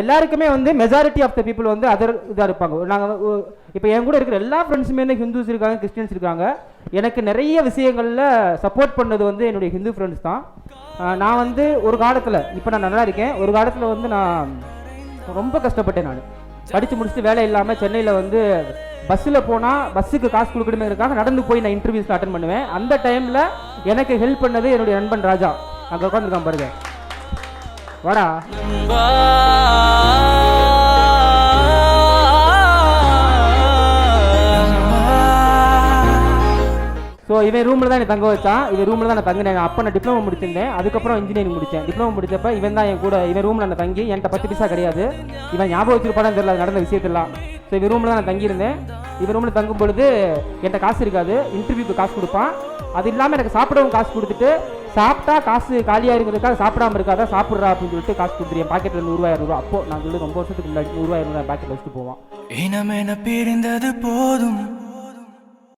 எல்லாருக்குமே வந்து majority of the people வந்து அதர் இதாக இருப்பாங்க. நாங்கள் இப்போ என் கூட இருக்கிற எல்லா ஃப்ரெண்ட்ஸுமே வந்து ஹிந்துஸ் இருக்காங்க கிறிஸ்டின்ஸ் இருக்காங்க. எனக்கு நிறைய விஷயங்களில் சப்போர்ட் பண்ணது வந்து என்னுடைய ஹிந்து ஃப்ரெண்ட்ஸ் தான். நான் வந்து ஒரு காலத்தில் இப்போ நான் நல்லா இருக்கேன். ஒரு காலத்தில் வந்து நான் ரொம்ப கஷ்டப்பட்டேன் நான். படித்து முடிச்சுட்டு வேலை இல்லாமல் சென்னையில் வந்து பஸ்ஸில் போனால் பஸ்ஸுக்கு காசு கொடுக்கணுங்கிறதுக்காக நடந்து போய் நான் இன்டர்வியூஸ் அட்டன் பண்ணுவேன். அந்த டைமில் எனக்கு ஹெல்ப் பண்ணது என்னுடைய நண்பன் ராஜா. அங்கே உட்காந்துருக்கான் பாருங்கள் வாடா. ஸோ இவன் ரூமில் தான் என்னை தங்க வச்சான். இவன் ரூமில் தான் நான் தங்கினேன். அப்போ நான் டிப்ளமோ முடிச்சிருந்தேன். அதுக்கப்புறம் இன்ஜினியரிங் முடித்தேன் டிப்ளமோ முடிச்சப்ப இவன் தான் என் கூட இவன் ரூமில் நான் தங்கி என்கிட்ட பத்து பைசா கிடையாது. இவன் ஞாபகம் வச்சிருப்பானு தெரியல. நடந்த விஷயத்தெல்லாம். ஸோ இவன் ரூமில் தான் நான் தங்கியிருந்தேன். இவன் ரூமில் தங்கும் பொழுது என்கிட்ட காசு இருக்காது. இன்டர்வியூக்கு காசு கொடுப்பான். அது இல்லாமல் எனக்கு சாப்பிடவும் காசு கொடுத்துட்டு சாப்பிட்டா காசு காலியாக இருக்கிறதுக்காக சாப்பிடாம இருக்காத சாப்பிட்றா அப்படின்னு சொல்லிட்டு காசு கொடுத்துருவேன் பாக்கெட்டில் நூறுரூவா ரூபா அப்போ நான் சொல்லி ரொம்ப வருஷத்துக்கு முன்னாடி நூறுரூவா இரநூறுவா பாக்கெட்டில் வச்சுட்டு போவான். இனமென பிரிந்தது போதும்.